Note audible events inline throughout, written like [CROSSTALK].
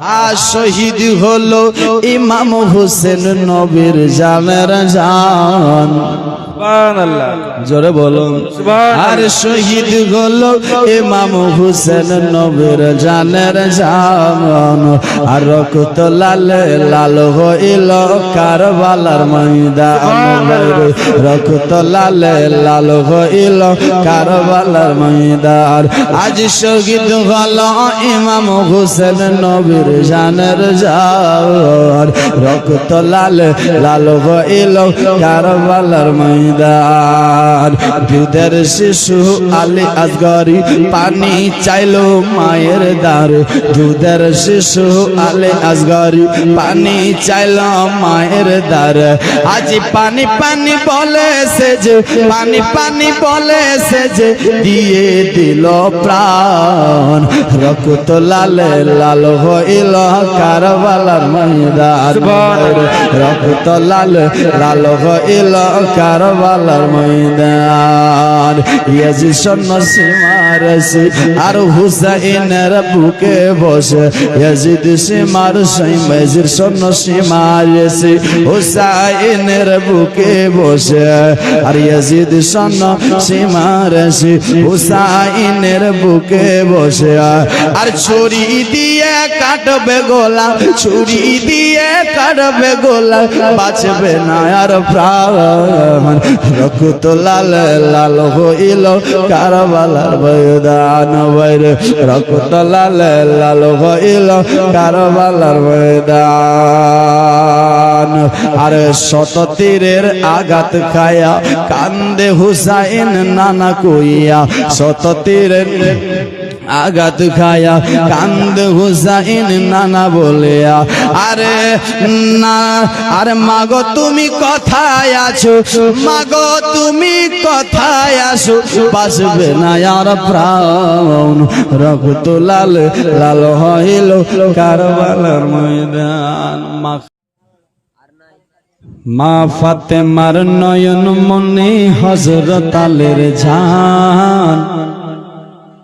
আর শহীদ হলো ইমাম হোসেন নবীর জানের জান। জোরে বলুন। আর শহীদ হলো ইমাম হুসেন নবীর জানের জান আর রক্ত লাল লাল হইল কারবালার ময়দান। রক্ত লাল লাল হইল কারবালার ময়দান। আজ শহীদ হলো ইমাম হুসেন নবীর জানের জান রক্ত লাল লাল হইল কারবালার ময়দান। দুধের শিশু আলী আসগরি পানি চাইলো মায়ের দ্বার। দুধের শিশু আলী আসগরি পানি চাইলো মায়ের দ্বার। আজি পানি পানি বলে সে যে পানি পানি বলে সে যে দিয়ে দিল প্রাণ। রক্ত লাল লাল হইল কারবালার ময়দান। রক্ত লাল লাল হইল কারবালার ময়দান। ইয়াজি সন্ন সীমার আর হুসাইনের বুকে বসে। ইয়াজিদ সীমার সাইমাজির সন্ন সীমার হুসাইনের বুকে বসে। আর ইয়াজিদ সন্ন সীমার হুসাইনের বুকে বসে। আর ছুরি দিয়ে কাটবে গোলা ছুরি দিয়ে কাটবে গোলা বাঁচবে না আর প্রাণ। রক্ত লাল লাল হইল কারবালার ময়দান বাইরে। রক্ত লাল লাল হইল কারবালার ময়দান। আর শত তীরের আঘাত খায়া কান্দে হুসাইন নানা কইয়া, শত তীরের আঘাত খায়া কান্দ হুসাইন নানা বলিয়া, আরে না, আরে মাগো তুমি কথায় আছো? মাগো তুমি কথায় আসো বাসবে না আর প্রাণ, রক্ত লাল লাল হইল কারবালার ময়দান। মা মা ফাতেমার নয়ন মনে হজরত আলের জান।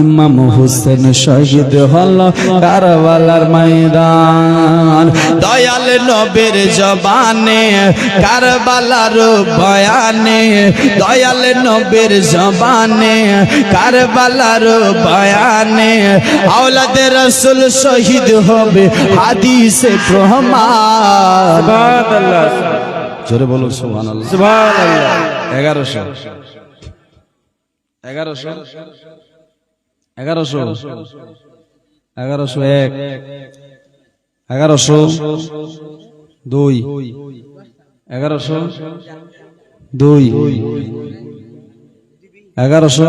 ইমাম হোসেন শহীদ হল কারবালার ময়দান। দয়াল নবীর জবানে কারবালার বয়ানে দয়াল নবীর জবানে কারবালার বয়ানে আওলাদ রসুল শহীদ হবে হাদিসে প্রমাণ। জোরে বলো সুবহানাল্লাহ। সুবহানাল্লাহ। এগারোশো। এগারোশো। এগারোশো। এগারোশো এক। এগারোশো দুই। এগারোশো দুই। এগারোশো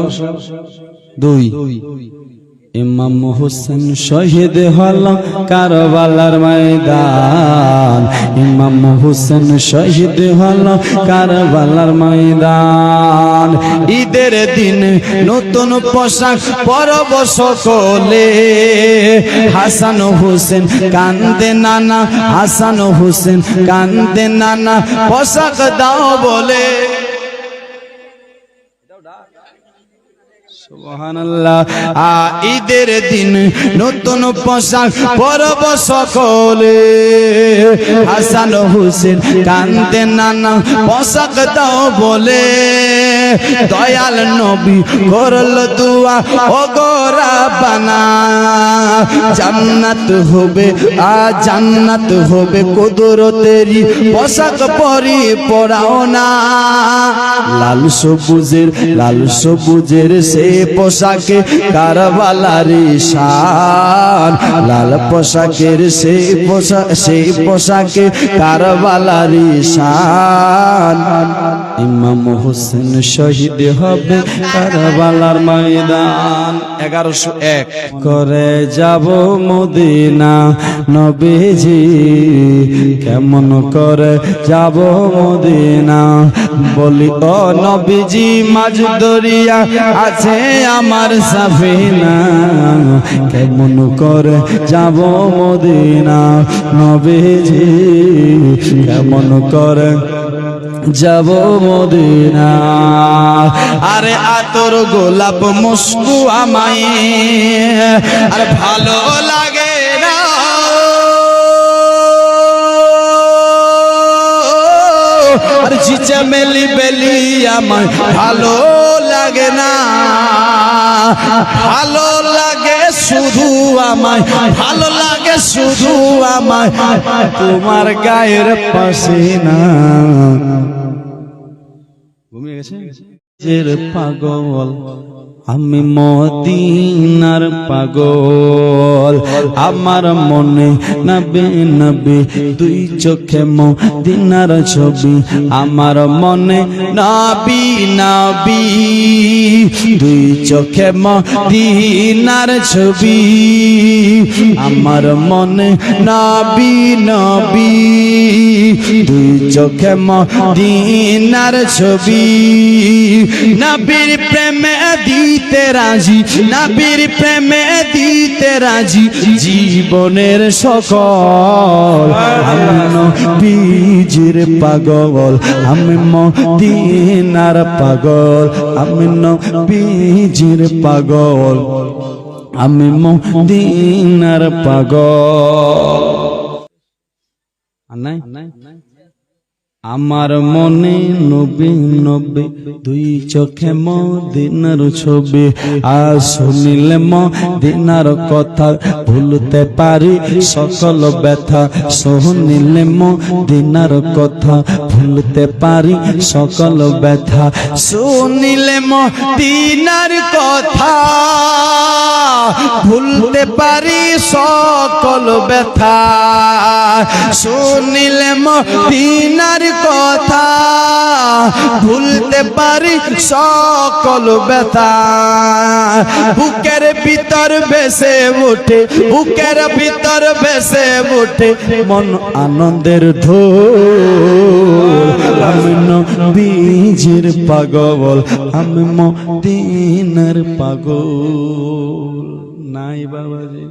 দুই। ইমাম হোসেন শহীদ হল কারবালার ময়দান। ইমাম হোসেন শহীদ হল কারবালার ময়দান। ঈদের দিন নতুন পোশাক পরব সকলে হাসান হোসেন কান্দে নানা, হাসান হোসেন কান্দে নানা, পোশাক দাও বলে সুবহানাল্লাহ আ ঈদের দিন নতুন পোশাক পরব সকলে। হাসান হুসেন কান্দে নানা পোশাক দাও বলে। দয়াল নবী করল দুয়া ও গোরা বানা জান্নাত হবে, আ জান্নাত হবে কুদরতেরি পোশাক পরি পরাও না। লাল সবুজের লাল সবুজের সে পোশাকে কারবালারি শান। লাল পোশাকের সেই পোশাক সেই পোশাকে কারবালারি শান। ইমাম হোসেন শহীদ হবে কারবালার ময়দান। এগারোশো এক। করে যাব মদিনা নবীজি। কেমন করে যাব মদিনা? বলি, ও নবীজি মাঝ দরিয়া আছে আমার সাফিনা। কেমন করে যাব মদিনা নবীজি? কেমন করে যাব মদিনা। আরে আতর গোলাপ মুস্কু আমায়। আর ভালো লাগে না। আর চিচা মেলি বেলি আমায় ভালো লাগে না। ভালো লাগে শুধু আমায়, ভালো লাগে শুধু আমায়। তোমার গায়ের পাশে না। জের পাগল আমি মদিনার পাগল। আমার মনে নবে নবে, দুই চোখে মদিনার ছবি। আমার মনে নবি নবি, দুই চোখে মদিনার ছবি। আমার মনে নবি নবি, দুই চোখে মদিনার ছবি। নবীর প্রেমে দিতে রাজি নবীর প্রেমে দিতে রাজি, জীবনের সকল আমি নবীজির পাগল, আমি মদিনার পাগল, আমি নবীজির পাগল, আমি মদিনার পাগল। নাই? আমার মনে নবে নবে, দুই চোখে মদিনার ছবি। আর শুনিলে মদিনার কথা ভুলতে পারি, সকল ব্যথা। শুনিলে মদিনার কথা ভুলতে পারি, সকল ব্যথা। শুনিলে মদিনার কথা ভুলতে পারি, সকল ব্যথা। শুনিলে মদিনার কথা ভুলতে পারি সকল ব্যথা। বুকের ভিতর বেসে ওঠে বুকের ভিতর বেসে ওঠে মন আনন্দের ঢোল। আমি নবীজির পাগল, আমি মদিনার পাগল। নাই বাবাজি।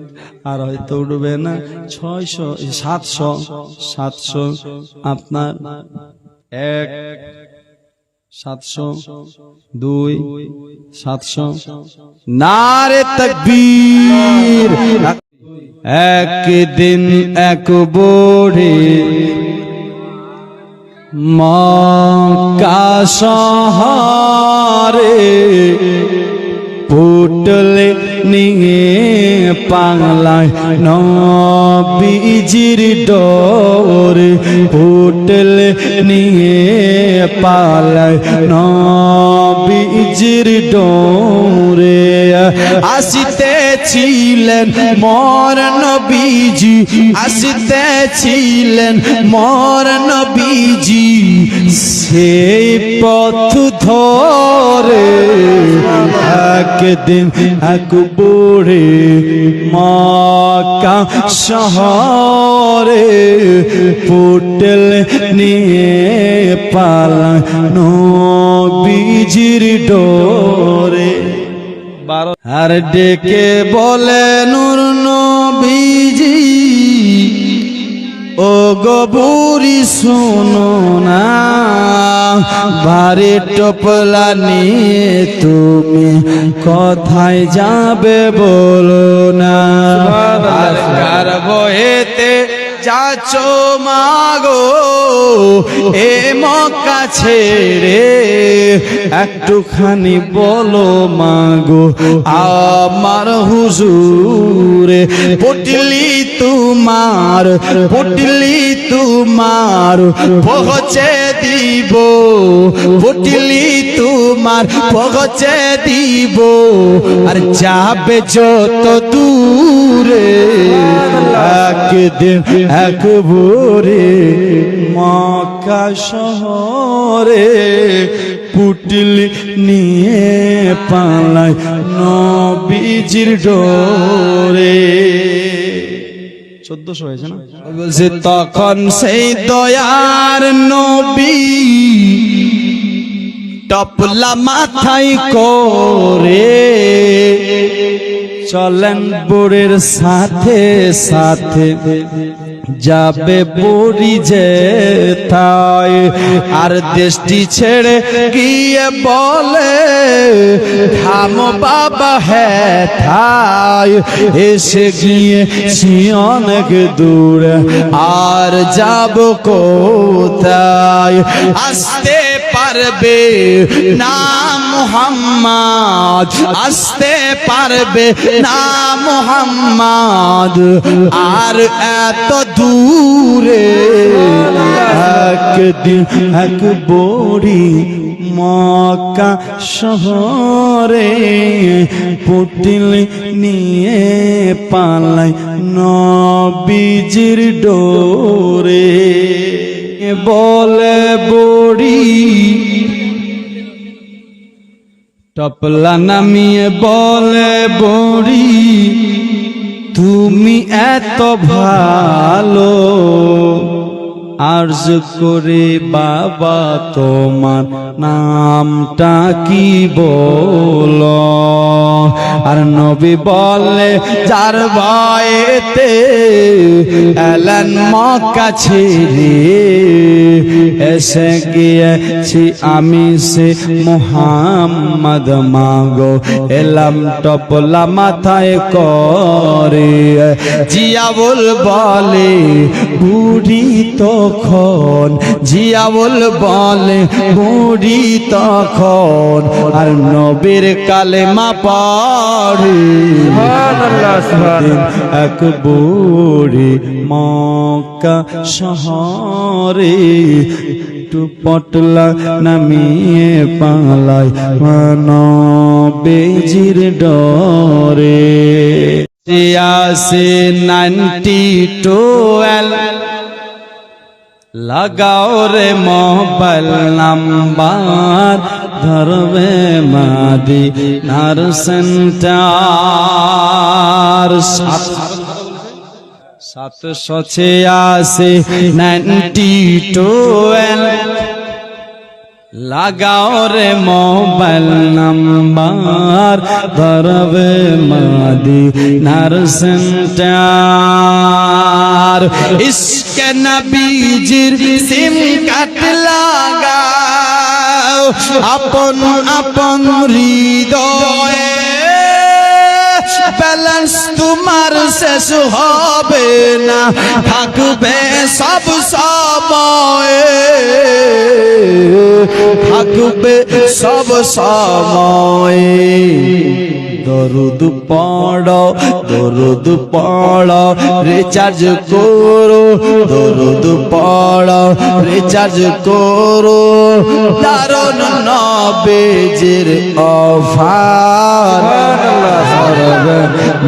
আর হয়তো উঠবে না ছয়শো, সাতশো সাতশো আপনার। এক, সাতশো, দুই, সাতশো। নারে তকবীর। একদিন এক বোড়ে মক্কা শহরে পুটলে নিয়ে পাংলায় নবীজির ডোর হোটেল নিয়ে পালায় নবীজির ডোরে আসিতেছিলেন মর নবীজি আসিতেছিলেন মর নবীজি। সেই পথ ধরে একদিন এক বুড়ে মাকা শহরে পুটল নিয়ে পালা নবীজির ডোরে। আর ডেকে বলে নূর নবীজি ও গবুরি শোনো না বাড়ি টপলা নিয়ে তুমি কথায় যাবে বলো না? আর বহেতে যাচ্ছ মাগো, এ মক্কা ছেড়ে একটুখানি বলো মাগো, আমার হুজুরে, পটলি তোমার পটলি তোমার পৌঁছে দিব, পটলি তোমার পৌঁছে দিব, আর যাবে যত দূরে। একদিন এক ভোরে মক্কা শহরে পুটলি নিয়ে পালায় নবীজির ডোরে। চোদ্দশো হয়েছে না? বলছে, তখন সেই দয়ার নবী টপলা মাথায় করে চলেন বুড়ের সাথে সাথে যাবে বুড়ি যে তাই। আর দেশটি ছেড়ে গিয়ে বলে, থাম বাবা হ্যাঁ থাই, এসে গিয়ে অনেক দূর। আর যাব কোথায়? আসতে পারবে না মোহাম্মদ, আসতে পারবে না মোহাম্মদ। আর এত দূরে একদিন এক বড়ি মক্কা শহরে পুটিল নিয়ে পালাই নবীজির ডোরে। বলে বড়ি। টপলা নামিয়ে বলে বড়ি তুমি এত ভালো। আর্জ করে বাবা, তোমার নামটা কি বল? আর নবী বলে, যার ভয়েতে এলেন মক্কা ছেড়ে, এসে গিয়েছি আমি সে মোহাম্মদ মাগো। এলাম টপলা মাথায় করে জিয়াবুল বলে, বুড়ি তখন জিয়াবুল বলে বুড়ি তখন আর নবীর কালেমা পড়ে। এক বুড়ি মক্কা শহরে একটু পটলা নামিয়ে পালাই বেজির ডরে আসে নাইনটি টুয়েলভ লাগাও রে মোবাইল নাম্বার ধরবে মাদি নার সেন্টার। সাতশো ছিয়াশি নাইনটি টুয়েলভ। লাগাও রে মোবাইল নাম্বার, ধরবে মাদি নার সেন্টার। ইসকে নবীজির সিম কাট লাগাও, আপন আপন হৃদয় তোমার শেষ হবে না। থাকবে সব সময়। থাকবে সব সময়। দরুদ পড়ো দরুদ পড়ো রিচার্জ করো। দরুদ পড়ো রিচার্জ করো। দারুণ নবেজের অফার।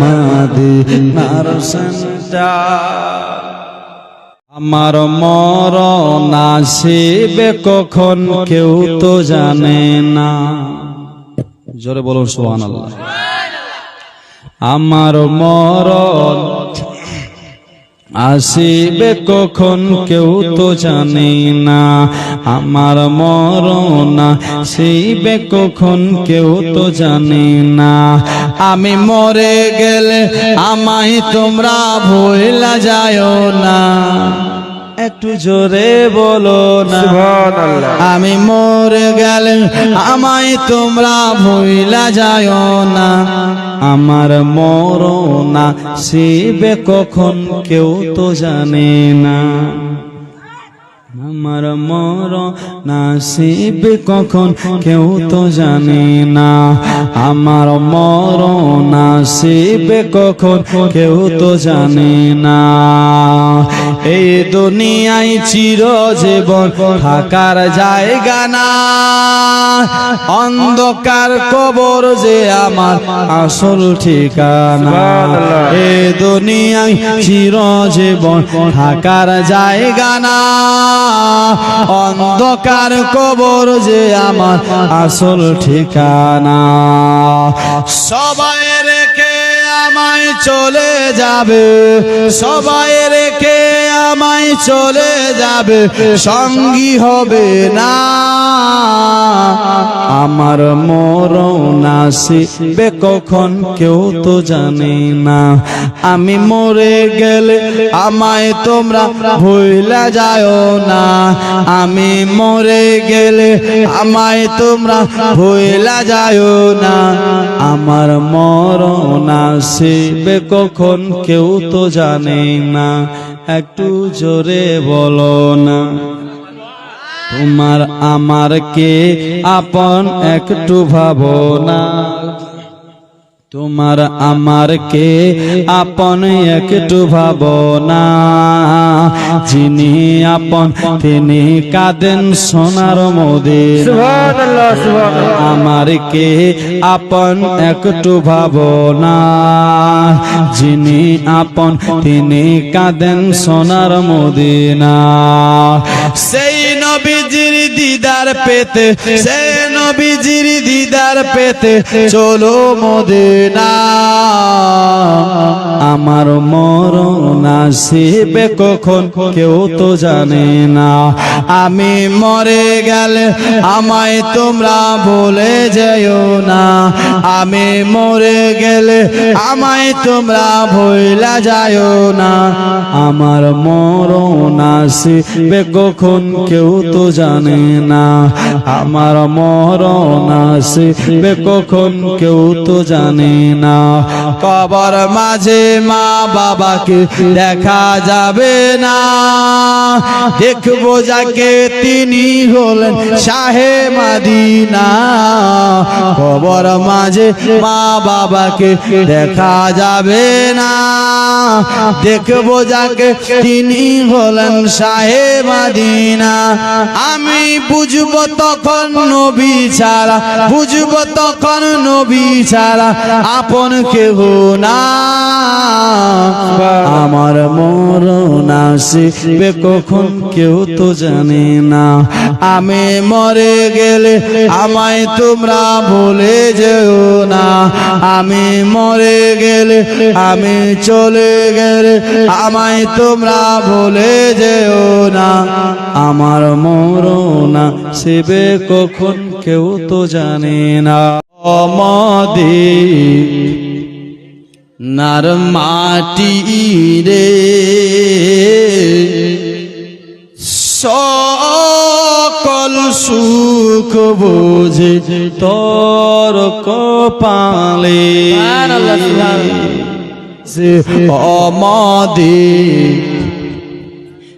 মাদি আমার না আসিবে কখন কেউ তো জানে না। জোরে বলুন সোহান আল্লাহ আমার মরণ আসিবে কখন কেউ তো জানে না, আমার মরণা আসিবে কখন কেউ তো জানে না। আমি মরে গেলে আমায় তোমরা ভুলা যায় না। একটু জোরে বলো না। আমি মরে গেলে আমায় তোমরা ভুলা যায় না। আমার মরো না শিবে কখন কেউ তো জানে না। আমার মর নাসিব কখন কেউ তো জানে না। আমার মর নাসিব কখন কেউ তো জানে না। এই দুনিয়ায় চির জীবন থাকার জায়গা না। অন্ধকার কবর যে আমার আসল ঠিকানা। এ দুনিয়ায় চির জীবন থাকার জায়গা না। অন্ধকার কবর যে আমার আসল ঠিকানা। সবাই রেখে আমায় চলে যাবে। সবাই রেখে আমায় চলে যাবে। সঙ্গী হবে না। আমার মরণ আসিবে কখন কেউ তো জানে না। আমি মরে গেলে আমায় তোমরা ভুলা যায় না। আমি মরে গেলে আমায় তোমরা ভুলা যায় না। আমার মরণ আসিবে কখন কেউ তো জানে না, একটু জোরে বলো না। তোমার আমার কে আপন একটু ভাবনা তোমার আমার কে আপন একটু ভাবনা যিনি আপন তিনি কাঁদেন সোনার সুবহানাল্লাহ আমার কে আপন একটু ভাবনা যিনি আপন তিনি কাঁদেন সোনার মদিনা সেই নবীজির দিদার পেতে সেই নবীজির দিদার পেতে চলো মদিনা। আমার মরণ আসিবে কখন কেউ তো জানে না। আমি মরে গেলে আমায় তোমরা বলে যেও না। আমি মরে গেলে আমায় তোমরা ভইলা যায়ও না। আমার মরণ আসিবে কখন কেউ তো জানে না। আমার মরণ আসিবে কখন কেউ তো জানে না। কবর মাঝে মা বাবাকে দেখা যাবে না। দেখব যাকে তিনি হলেন শাহে মাদিনা। কবর মাঝে মা বাবাকে দেখা যাবে না। দেখব যাকে তিনি হলেন মাদিনা। আমি বুঝব তখন নবী ছাড়া বুঝব তখন নবী ছাড়া আপন কেহ না। আমার মরণ আসিবে কখন কেউ তো জানে না। আমি মরে গেলে আমায় তোমরা বলে যেও না। আমি মরে গেলে আমি চলে গেলে আমায় তোমরা বলে যেও না। আমার মরণ সেবে কখন কেউ তো জানে না। অমদে নার মাটি রে। সকল সুখ বোঝে তোর কপালে। সে অমদে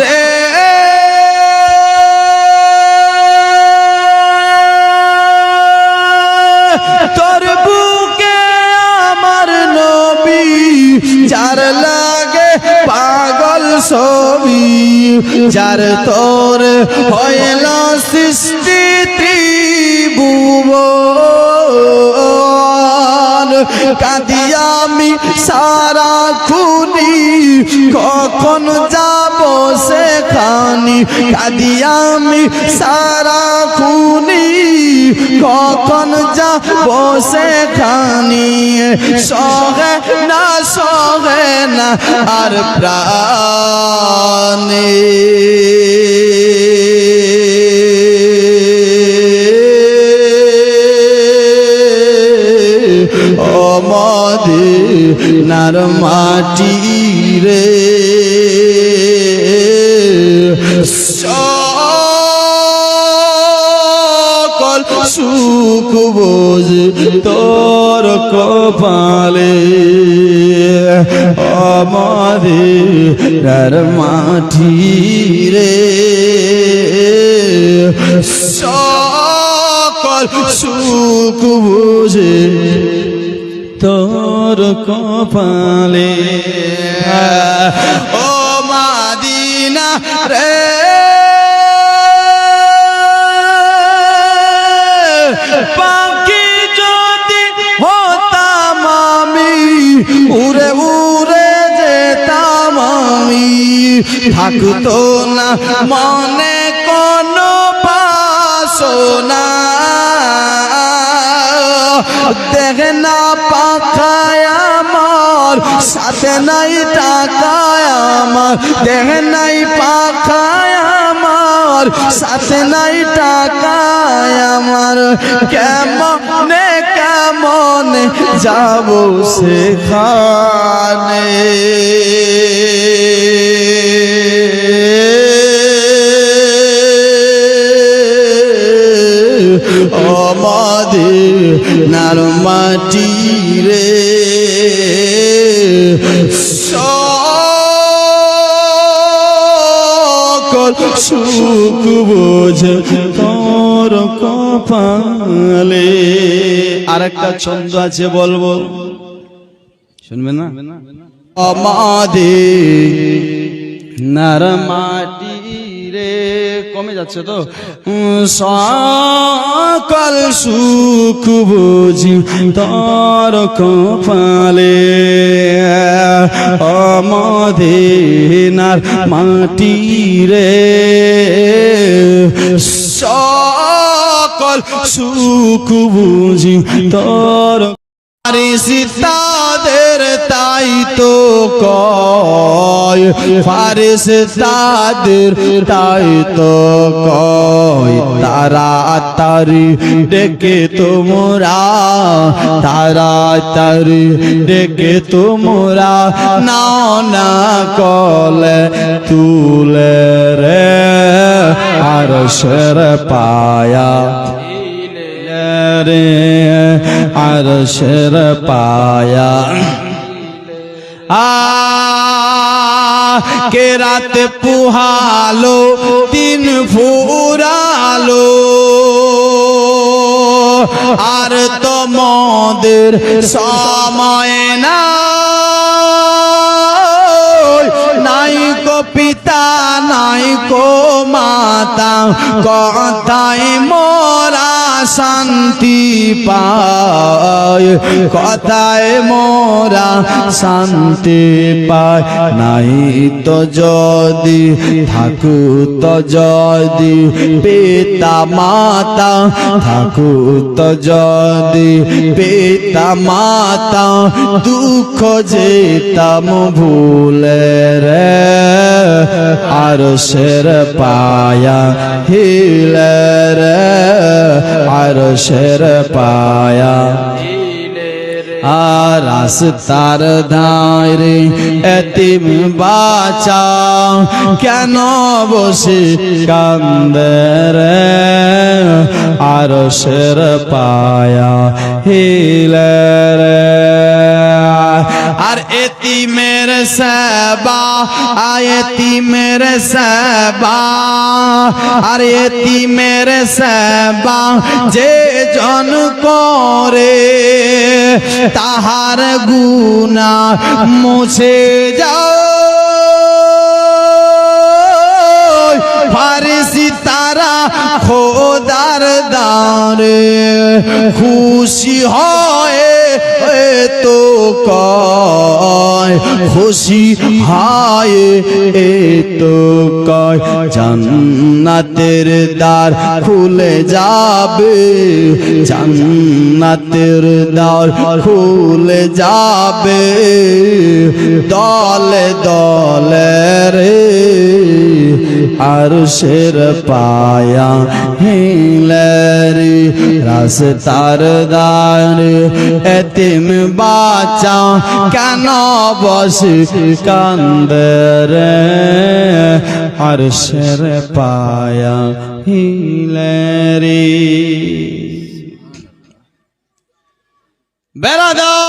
রে [LAUGHS] তোর বুকে আমার নবী, যার লাগে পাগল ছবি, যার তোর হইল সৃষ্টি ত্রিভুবন। কাঁদি আমি সারা খুনি, কখন যাব সেখানি? কাঁদি আমি সারা খুনি, কখন যাব সেখানি? সহে না সহে না, আর প্রাণে। কপালে অমদে নার মাটি রে। সকল সুখ বুঝে তোর কপালে। ও মাদিনা রে। থাকতো না, মনে কোনো বাসনা। দেখ না পাখায় আমার, সাথে নাই টাকায় আমার। দেখ নাই পাখায় আমার, সাথে নাই টাকায় আমার। কেমনে কেমনে যাব সেখানে। আমাদের নার মাটি রে। সুখ বোঝ তোর কপালে। আর একটা ছন্দ আছে, বলব। শুনবে না? আমাদের নার মাটি রে, কমে যাচ্ছে তো। সকল সুখ বুঝি তোর কপালে। আমাদের মাটি রে সকল সুখ বুঝি তোর। ফারিসি তাদের তাই তো কয়, ফারিস তাদের তাই তো কয়, তারা তারি ডেকে তোমরা, তারা তারি ডেকে তোমরা, না না কলে তুলে রে, আর পায়া রে আরশের পায়া কে রাত পুহালো দিন ফুরালো আর তোমাদের সময় না নাই কো পিতা নাই কো মাতা কথায় মোরা শান্তি পায়। কথায় মোরা শান্তি পায়। নাই তো যদি, থাকু তো যদি, পিতা মাতা, থাকু তো যদি, পিতা মাতা, দুঃখ যেতাম ভুলে রে। আর সের পায়া হিলে রে। আর পায়া। রাস্তার ধারে এতিম বাঁচা কেন বসে কান্দে রে? আর সের পায়া হিলে রে। আর এতিমের সেবা আয়তিমের সেবা, আর এতিমের সেবা যে জন করে তাহার গুনা মুছে যাও। ফারসি তারা খোদার দারে খুশি হয়। তো কয়, খুশি হয় এ তো কয়, জান্নাতের দ্বার খুলে যাবে, জান্নাতের দ্বার খুলে যাবে, দলে দলে রে আর শের পায়া হিলেরি রাস্তার দার এতিম বাচা কেন বস কান্দর আর শের পায়া হিলেরি বেড়া